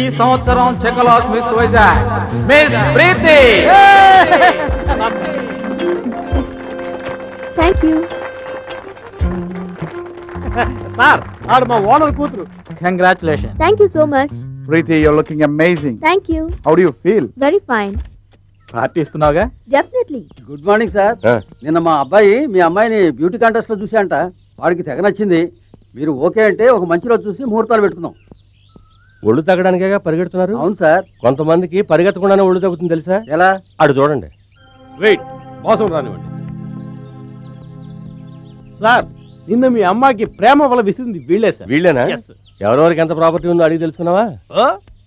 ఈ సంవత్సరం చెకలాస్ miss Vizag. Miss Preeti! Thank you sir ఆడు మా ఓనర్ కూతురు. Congratulation thank you so much Preeti, you're looking amazing. Thank you How do you feel? Very fine party ఇస్తున్నావుగా? Definitely good morning sir నిన్న మా అబ్బాయి మీ అమ్మాయిని beauty కాంటెస్ట్లో చూసా అంట వాడికి తెగ నచ్చింది. మీరు ఓకే అంటే ఒక మంచి రోజు చూసి ముహూర్తాలు పెట్టుకుందాం. ఒళ్ళు తగ్గడానికేగా పరిగెడుతున్నారు? అవును సార్. కొంతమందికి పరిగెత్తకుండానే ఒళ్ళు తగ్గుతుంది తెలుసా? ఎలా? అటు చూడండి. వెయిట్ మోసం రానివ్వండి. సార్ నిన్న మీ అమ్మాయికి ప్రేమ వల్ల విసిరింది వీళ్ళే సార్. వీళ్ళేనా? Yes. ఎవరెవరికి ఎంత ప్రాపర్టీ ఉందో అడిగి తెలుసుకున్నావా? ఓ,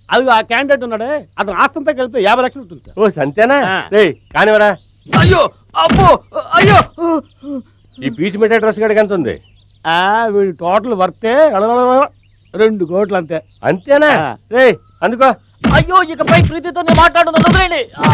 అది ఆ క్యాండిడేట్ ఉన్నాడే అతను ఆస్తంతా కలిపితే యాభై లక్షలు ఉంటుంది సార్. ఓ సంతేనా? కానివరా అయ్యో అబ్బో అయ్యో. ఈ పీచ్ మిఠాయి డ్రెస్ గడికి ఎంత ఉంది? ఆ, వీడి టోటల్ వర్తే రెండు కోట్లు అంతే. అంతేనా. రేయ్ అందుకో. అయ్యో ఇకపై ప్రీతితో నేను మాట్లాడుతున్నాను వదిలేండి ఆ.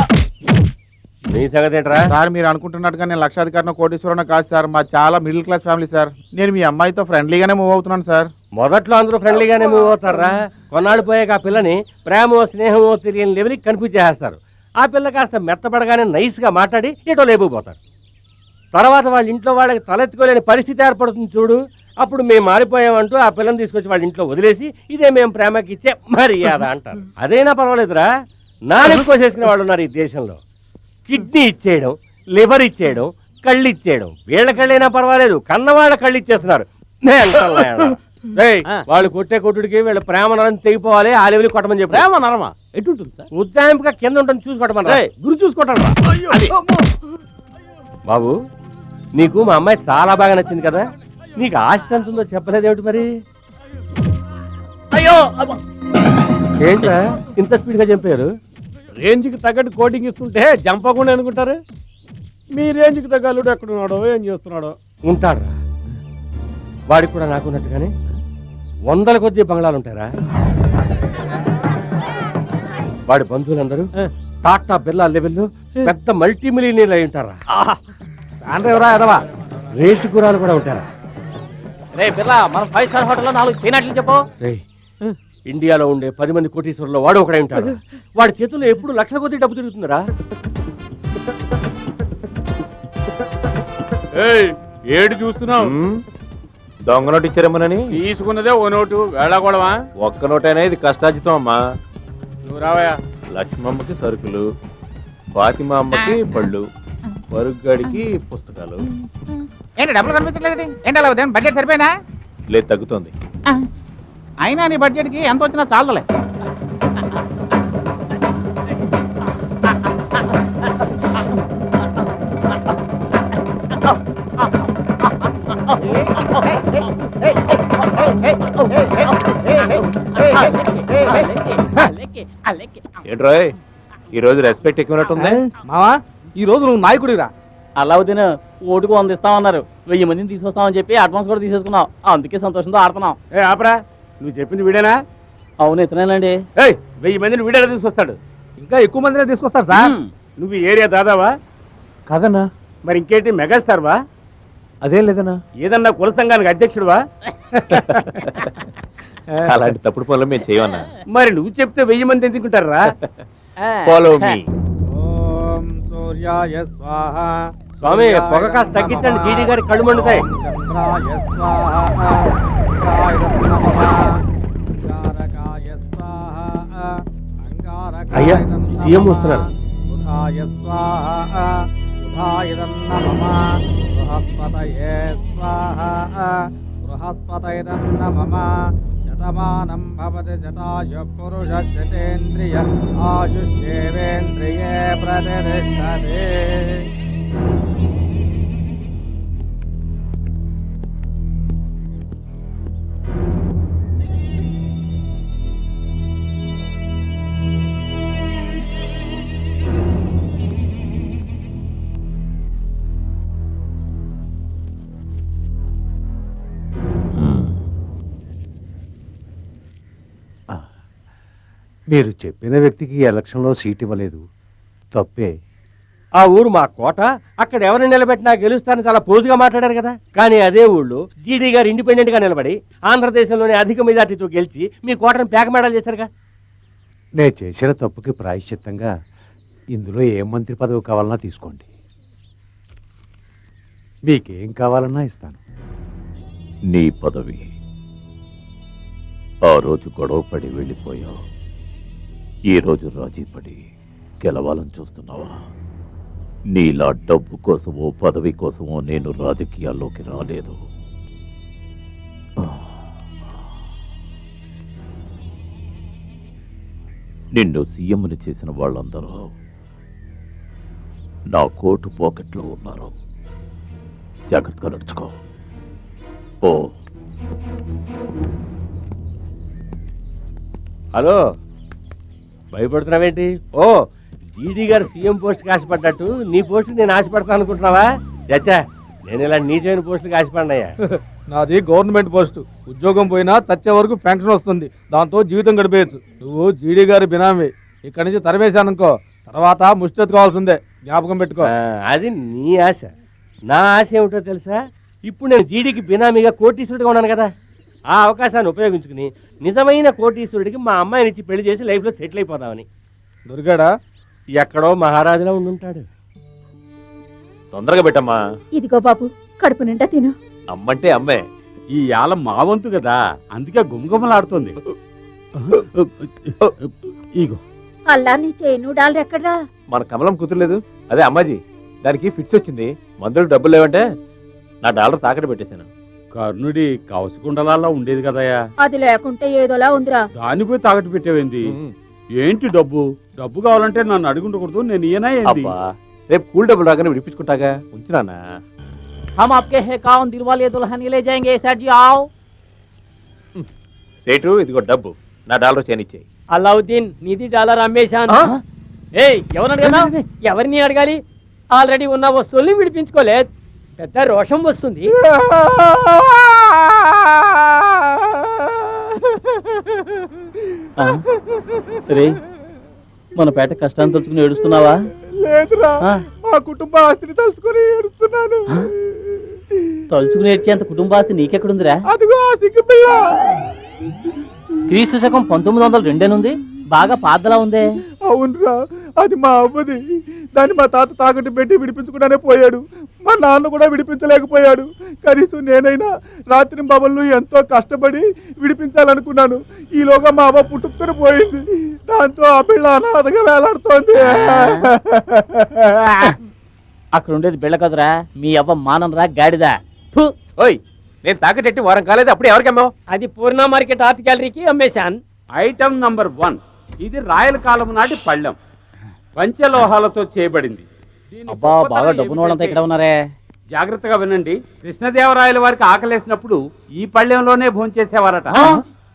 నీ సంగతి ఏంట్రా? సార్ మీరు అనుకుంటున్నట్టుగా నేను లక్షాధికారిన కోటీశ్వరన కాదు సార్. మా చాలా మిడిల్ క్లాస్ ఫ్యామిలీ సార్. నేను మీ అమ్మాయితో ఫ్రెండ్లీగానే మూవ్ అవుతున్నాను సార్. మొదట్లో అందరూ ఫ్రెండ్లీగానే మూవ్ అవుతారా? కొన్నాళ్ళు పోయాక ఆ పిల్లని ప్రేమో స్నేహమో తెలియని లెవెల్కి కన్ఫ్యూజ్ చేస్తారు ఆ పిల్ల కాస్త మెత్తపడగానే నైస్గా మాట్లాడి ఎటో లేపుకుపోతారు. తర్వాత వాళ్ళ ఇంట్లో వాళ్ళకి తలెత్తుకోలేని పరిస్థితి ఏర్పడుతుంది చూడు. అప్పుడు మేము మారిపోయామంటూ ఆ పిల్లని తీసుకొచ్చి వాళ్ళ ఇంట్లో వదిలేసి ఇదే మేము ప్రేమకి ఇచ్చే మర్యాద అంటారు. అదైనా పర్వాలేదురా. నాలుగు కోసేసుకునే వాళ్ళు ఉన్నారు ఈ దేశంలో. కిడ్నీ ఇచ్చేయడం లివర్ ఇచ్చేయడం కళ్ళు ఇచ్చేయడం. వీళ్ళ కళ్ళైనా పర్వాలేదు. కన్నవాళ్ళ కళ్ళు ఇచ్చేస్తున్నారు. వాళ్ళు కొట్టే కొట్టుడికి వీళ్ళ ప్రేమ నరం తెగిపోవాలి ఆ లెవెల్ కొట్టమని చెప్పి. ప్రేమ నరమా? ఎటుంటుంది సార్? ఉజ్జాయింపుగా కింద ఉంటుంది చూసి కొట్టమని రేయ్, గురి చూసుకోవటం బాబు నీకు మా అమ్మాయి చాలా బాగా నచ్చింది కదా? నీకు ఆస్తి ఎంత ఉందో చెప్పలేదేమిటి మరి? అయ్యో. ఏంట్రా? ఇంత స్పీడ్గా చంపారు? రేంజ్కి తగ్గట్టు కోటింగ్ ఇస్తుంటే జంపకుండా ఎందుకుంటారు? మీ రేంజ్కి తగ్గ అల్లుడు ఎక్కడ ఉన్నాడో ఏం చేస్తున్నాడో? ఉంటాడ్రా. వాడికి కూడా నాకున్నట్టుగానే వందల కొద్ది బంగ్లాలు ఉంటారా వాడి బంధువులందరూ. టాటా బిర్లా లెవెల్లో పెద్ద మల్టీ మిలియనీర్లు అయి ఉంటారా? అంటే ఎవరా ఎదవా? రేసు గురాలు కూడా ఉంటారా? రే బిర్లా మనం ఫైవ్ స్టార్ హోటల్లో నాలుగు చేయనట్లు చెప్పు. రేయ్, ఇండియాలో ఉండే పది మంది కోటీశ్వరుల్లో వాడు ఒకడే ఉంటాడు. వాడి చేతుల్లో ఎప్పుడు లక్షల కొద్ది డబ్బు తిరుగుతుందిరా. ఏడు చూస్తున్నావు? దొంగ నోటు ఇచ్చారేమోనని? తీసుకున్నదే ఓ నోటు వేళాకోవడమా ఒక్క నోటైనా ఇది కష్టార్జితం అమ్మా. నువ్వు రావయ్యా. లక్ష్మమ్మకి సరుకులు ఫాతిమా అమ్మకి పళ్ళు పరుగ్గాడికి పుస్తకాలు. ఏంటి డబ్బులు కనిపించలేదు ఏంటి అలా ఉదయం బడ్జెట్ సరిపోయిందా లేదు తగ్గుతోంది అయినా నీ బడ్జెట్కి ఎంత వచ్చినా చాలదులే ఏంట్రోయ్ ఈ రోజు రెస్పెక్ట్ ఎక్కువనట్టుంది మావా ఈ రోజు నువ్వు నాయకుడిరా అలావుద్దీన్ ఓటుకు వంద ఇస్తామన్నారు. వెయ్యి మందిని తీసుకొస్తామని చెప్పి అడ్వాన్స్ కూడా తీసేసుకున్నాం. అందుకే సంతోషంతో ఆడుతున్నాం. ఏ ఆపరా. నువ్వు చెప్పింది వీడేనా? అవును ఇతనేనండి. ఏయ్ వెయ్యి మందిని వీడేలా తీసుకొస్తాడు. ఇంకా ఎక్కువ మందినే తీసుకొస్తారు సార్. నువ్వు ఏరియా దాదావా? కదన్నా. మరి ఇంకేంటి మెగాస్టార్ వా అదేం లేదన్నా. ఏదన్నా కుల సంఘానికి అధ్యక్షుడువా? అలాంటి తప్పుడు పనులు మేము చేయమన్నా. మరి నువ్వు చెప్తే వెయ్యి మంది ఎందుకుంటారా ఫాలో మీ ఓం సూర్యాయ స్వాహ. స్వామి పొగ కాస్త తగ్గించండి జీడీ గారి కళ్ళు మండుతాయి అయ్యా. సీఎం వస్తున్నారు. బృహస్పతయే స్వాహ బృహస్పతయ నమః శతమానం భవతి శతాయు పురుష శతేంద్రియ ఆయుష్యేవేంద్రియే ప్రతిష్టతే మీరు చెప్పిన వ్యక్తికి ఎలక్షన్లో సీట్ ఇవ్వలేదు. తప్పే. ఆ ఊరు మా కోట అక్కడ ఎవరిని నిలబెట్టినా గెలుస్తానని చాలా పోజుగా మాట్లాడారు కదా. కానీ అదే ఊళ్ళో జీడీ గారు ఇండిపెండెంట్గా నిలబడి ఆంధ్రదేశంలోనే అధిక మెజార్టీతో గెలిచి మీ కోటను పేక మేడలు చేశారుగా. నేను చేసిన తప్పుకి ప్రాయశ్చిత్తంగా ఇందులో ఏ మంత్రి పదవి కావాలన్నా తీసుకోండి. మీకేం కావాలన్నా ఇస్తాను. నీ పదవి ఆ రోజు గొడవ పడి వెళ్ళిపోయావు. ఈ రోజు గెలవాలని చూస్తున్నావా? నీలా డబ్బు కోసమో పదవి కోసమో నేను రాజకీయాల్లోకి రాలేదు. నిన్ను సీఎంని చేసిన వాళ్ళందరూ నా కోటు పాకెట్లో ఉన్నారు. జాగ్రత్తగా నడుచుకో. ఓ హలో. భయపడుతున్నావేంటి? ఓ జీడీ గారు సీఎం పోస్ట్కి ఆశపడ్డట్టు నీ పోస్ట్కి నేను ఆశపడతాను అనుకుంటున్నావా? చచ్చా నేను ఇలా నీచమైన పోస్టుకి ఆశపడినాయా నాది గవర్నమెంట్ పోస్ట్. ఉద్యోగం పోయినా చచ్చే వరకు పెన్షన్ వస్తుంది. దాంతో జీవితం గడిపేయచ్చు. నువ్వు జీడీ గారి బినామీ. ఇక్కడి నుంచి తరిమేశాననుకో తర్వాత ముష్టెత్తుకోవాల్సిందే జ్ఞాపకం పెట్టుకో. అది నీ ఆశ. నా ఆశ ఏమిటో తెలుసా? ఇప్పుడు నేను జీడీకి బినామీగా కోటీశ్వరుడిగా ఉన్నాను కదా. ఆ అవకాశాన్ని ఉపయోగించుకుని నిజమైన కోటీశ్వరుడికి మా అమ్మాయిని ఇచ్చి పెళ్ళి చేసి లైఫ్లో సెటిల్ అయిపోదామని. దొరికాడా ఎక్కడో మహారాజులా ఉండుంటాడు. తొందరగా పెట్టమ్మా. ఇదిగో బాబు కడుపు నిండా తిను. అమ్మంటే అమ్మే. ఈ యాల మా వంతు కదా. అందుకే గుమగుమలాడుతుంది. ఇగో. అల్లా నీ చేను డాలర్ ఎక్కడ్రా? మన కమలం కుదరలేదు. అదే అమ్మాజీ దానికి ఫిట్స్ వచ్చింది. మందులకు డబ్బులు లేవంటే నా డాలర్ తాకట్టు పెట్టేశాను. కర్ణుడి కవసకుండలాల్లో ఉండేది కదయ్యా అది లేకుంటే ఏదోలా ఉందిరా దాన్ని పోయి తాకట్టు పెట్టేవేంది ఏంటి డబ్బు డబ్బు కావాలంటే నన్ను అడుగుండకూడదు నేను ఈయన ఏంది అబ్బా రేపు కూల్ డబ్బులు రాగానే విడిపించుకుంటాగా ఉంచునానా हम आपके है काउन दिलवाले दुल्हन ले जाएंगे सेठ जी आओ సేటు ఇదిగో డబ్బు నా డాలర్ చేయనిచ్చేయి అలావుద్దీన్ నిధి డాలర్ అమ్మేశాను ఏయ్ ఎవరు అడిగారు ఎవరిని అడగాలి ఆల్రెడీ ఉన్న వస్తువుల్ని విడిపించుకోలేదు పెద్ద రోషం వస్తుంది. రే మన పేట కష్టాన్ని తలుచుకుని ఏడుస్తున్నావా? లేదురా ఆ. మా కుటుంబ ఆస్తిని తలుచుకొని ఏడుస్తున్నాను. తలుచుకుని ఏడ్చేంత కుటుంబాస్తి నీకెక్కడుందిరా? అదిగో ఆ క్రీస్తు శకం పంతొమ్మిది వందల రెండేనుంది? బాగా పాతలా ఉందే. అవునరా అది మా అవ్వది. దాన్ని మా తాత తాకట్టు పెట్టి విడిపించుకుండానే పోయాడు. మా నాన్న కూడా విడిపించలేకపోయాడు. కనీసం నేనైనా రాత్రి బాబళ్ళు ఎంతో కష్టపడి విడిపించాలనుకున్నాను. ఈలోగా మా అవ్వ పుట్టుకుని పోయింది. దాంతో ఆ పిల్ల అనాథగా వేలాడుతోంది. అక్కడ ఉండేది బిళ్ళ కదురా మీ అవ్వ మాననరా గాడిదా. ఓయ్ నేను తాకటెట్టి వారం కాలేదు అప్పుడు ఎవరికి అమ్మావు? అది పూర్ణ మార్కెట్ ఆర్ట్ గ్యాలరీకి అమ్మేశాను. ఐటమ్ నంబర్ వన్ ఇది రాయల కాలం నాటి పళ్ళెం. పంచలోహాలతో చేయబడింది. అబ్బా బాగా డబ్బున వాళ్ళంతా ఏమిటంటే- ఇక్కడ ఉన్నారే? జాగ్రత్తగా వినండి. కృష్ణదేవరాయల వారికి ఆకలేసినప్పుడు ఈ పళ్ళెంలోనే భోంచేసేవారట.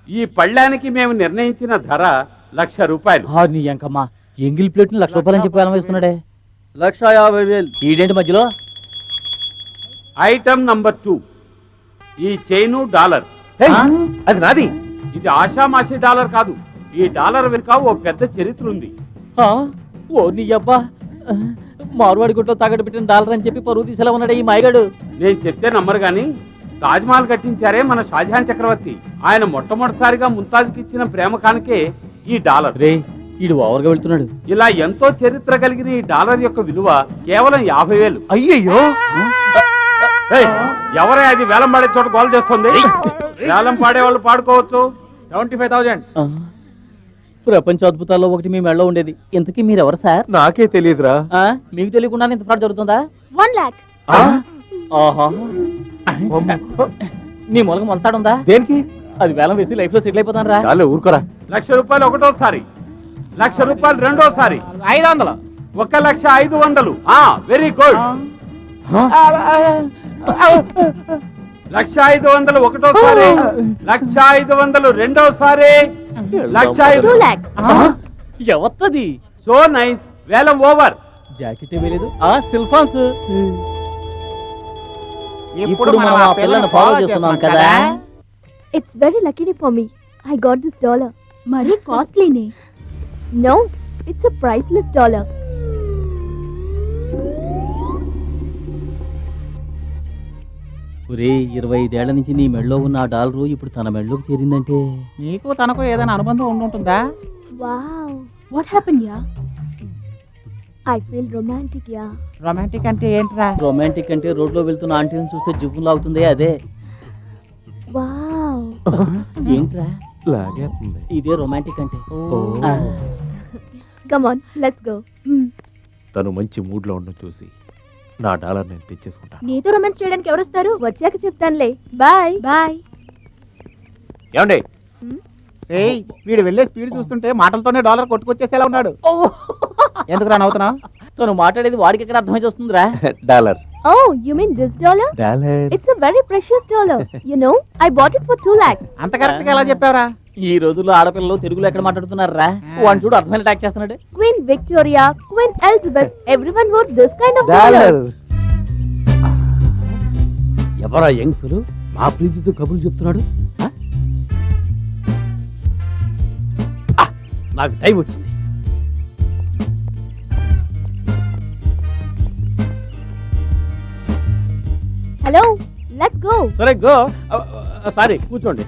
ఈ పళ్ళానికి మేము నిర్ణయించిన ధర లక్ష రూపాయలు. ఆ, నీ అంకమ్మ ఎంగిల్ ప్లేట్ లక్ష రూపాయలు అని చెప్పి వేస్తున్నాడే. లక్ష యాభై వేలు. ఈడేంటి మధ్యలో? ఐటమ్ నంబర్ టూ ఈ చైను డాలర్. అది నాది. ఇది ఆషామాషి డాలర్ కాదు. ఈ డాలర్ వెనుక ఓ పెద్ద చరిత్ర ఉంది. ఆ, ఓ నీ అబ్బా. మార్వాడి గుట్లో తాగట్టు పెట్టిన డాలర్ అని చెప్పి పరువు తీసేలా ఉన్నాడే ఈ మాయగాడు. నేను చెప్తే నమ్మరు గాని తాజ్మహల్ కట్టించారే మన షాజహాన్ చక్రవర్తి. ఆయన మొట్టమొదటిసారిగా ముంతాజ్కి ఇచ్చిన ప్రేమ కానుకే ఈ డాలర్. రే ఈడు ఓవర్గా వెళ్తున్నాడు. ఇలా ఎంతో చరిత్ర కలిగిన ఈ డాలర్ యొక్క విలువ కేవలం యాభై వేలు. అయ్యయ్యో! ఏయ్, ఎవరే అది వేలం పాడే చోట గోల్ చేస్తుంది? వేలం పాడే వాళ్ళు పాడుకోవచ్చు. Seventy five thousand. ప్రపంచ అద్భుతాల్లో ఒకటి మీ మెడలో ఉండేది ఇంతకీ మీరెవరు సార్ నాకే తెలియదురా ఆ, మీకు తెలియకుండా ఇంత ఫ్రాడ్ జరుగుతుందా వన్ లాక్ ఆహా నీ మూలక మొలతాడుందా దేనికి అది వేలం వేసి లైఫ్లో సెటిల్ అయిపోతాను రా చాలు ఊరుకోరా లక్ష రూపాయలు ఒకటోసారి లక్ష రూపాయలు రెండోసారి ఐదు వందలు ఒక లక్ష ఐదు వందలు ఆ వెరీ గుడ్ లక్ష ఐదు వందలు ఒకటోసారి లక్ష ఐదు వందలు రెండోసారి లక్ష ఐదు టూ లాక్స్ ఎవత్తది? So nice. వేలం ఓవర్. జాకెట్ వేయలేదు ఆ సిల్ఫాన్స్ ఇప్పుడు మనం ఆ పిల్లను ఫాలో చేస్తున్నాం కదా. It's very lucky for me I got this dollar మరీ కాస్ట్లీనే no. It's a priceless dollar ఒరే ఇరవై ఐదేళ్ళ నుంచి నీ మెడలో ఉన్న ఆ డాలరు ఇప్పుడు తన మెడలోకి చేరిందంటే? నీకు తనకు ఏదైనా అనుబంధం ఉండి ఉంటుందా wow. What happen yeah? I feel romantic yeah. Romantic అంటే ఏంట్రా? రొమాంటిక్ అంటే రోడ్లో వెళ్తున్న ఆంటీని చూస్తే జివ్వు లాగుతుంది అదే. వావ్. ఏంట్రా? లాగేస్తుంది. ఇదే రొమాంటిక్ అంటే. కమ్ ఆన్ లెట్స్ గో తను మంచి మూడ్లో ఉండడం చూసి నా డాలర్ నేను తెచ్చేసుకుంటాను. నీతో రొమాన్స్ చేయడానికి ఎవరు వస్తారు? వచ్చాక చెప్తానులే. బాయ్. బాయ్. ఏమండి? ఏయ్ వీడు వెళ్ళే స్పీడ్ చూస్తుంటే మాటలతోనే డాలర్ కొట్టుకొచ్చేసేలా ఉన్నాడు. ఎందుకు రా నవ్వుతున్నావు? తను మాట్లాడేది వాడికి ఎక్కడ అర్థమై వస్తుందిరా dollar. Oh you mean this dollar dollar. It's a very precious dollar you know I bought it for 2 lakhs. అంత కరెక్ట్గా ఎలా చెప్పావురా? ఈ రోజుల్లో ఆడపిల్లలు తెలుగులో ఎక్కడ మాట్లాడుతున్నారా? వాడిని చూడు అర్థమైన అటాక్ చేస్తున్నాడు. Queen Victoria, Queen Elizabeth, everyone wore this kind of dollar. ఎవరా యంగ్ ఫిలు? మా ప్రీతితో కబుర్లు చెప్తున్నాడు? నాకు టైం వచ్చింది. Hello, let's go. సరే గో. సారీ కూర్చోండి.